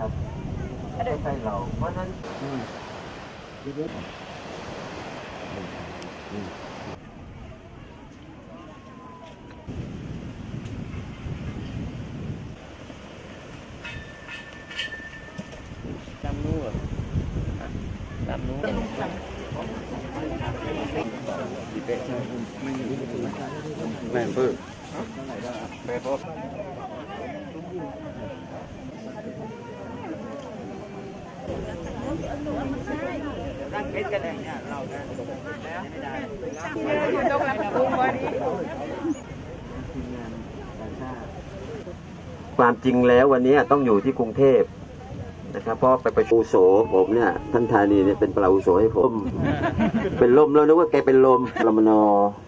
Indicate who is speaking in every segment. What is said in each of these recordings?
Speaker 1: นะครับไม่ใช่เราเพราะฉะ นั้นอืม
Speaker 2: ตามนู้นตามนู้น
Speaker 3: แม่นปื้อ
Speaker 2: นั่งคิดกันเองเนี่ยเราเนี่ยไม่ได้
Speaker 1: ทีมงานกาชาติความจริงแล้ววันนี้ต้องอยู่ที่กรุงเทพนะครับเพราะไปประชุมโสผมเนี่ยท่านธานีเนี่ยเป็นปลาอุโสให้ผม เป็นลมแล้วนึกว่าแกเป็นลมรมน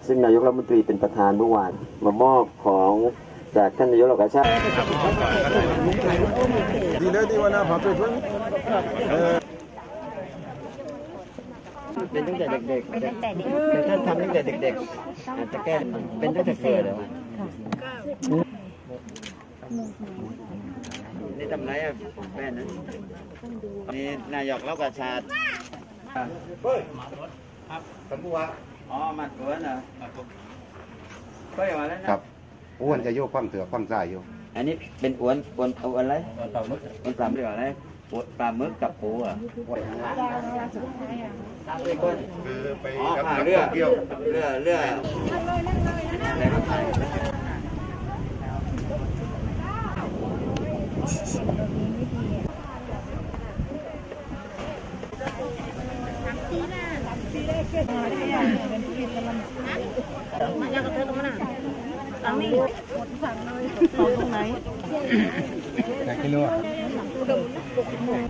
Speaker 1: ซึ่งนายกรัฐมนตรีเป็นประธานเมื่อวานมามอบของ จากท่านนายกเหล่ากาชา
Speaker 3: ดีเลยที่ว่าน้าผาเป็ดเพิ่ง
Speaker 2: เป็นตั้งแต่เด็กๆเป็นตั้งแต่เด็กแต่ท่านทำตั้งแต่เด็กๆอาจจะแก้เป็นตั้งแต่เกิดเลยนี่ทำไรอะแม่นะนี่นายกเล่ากระชาติเฮ้ยครับตำรวจอ๋อมาตัวน่ะเฮ้ยมาแล้วนะ
Speaker 3: ครับ อ้วนจะโยกความเถื่อความซ่ายอยู่
Speaker 2: อันนี้เป็นอวนอวนเอาอะไรอวนปลาหมึกอวนปลาหมึกอะไรอวนปลาหมึกกับปูอะอวนทางร้านคน
Speaker 3: คือไป
Speaker 2: อ๋อ
Speaker 3: กับ
Speaker 2: ผ่า
Speaker 3: นัก
Speaker 2: เรือ
Speaker 3: ท่องเที่ยว
Speaker 2: เรือเรืออะไรก็ใช่
Speaker 3: อยากกินเนื้ อ
Speaker 4: ท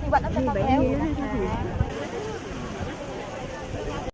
Speaker 4: ี่วัดอัตตะแล้ว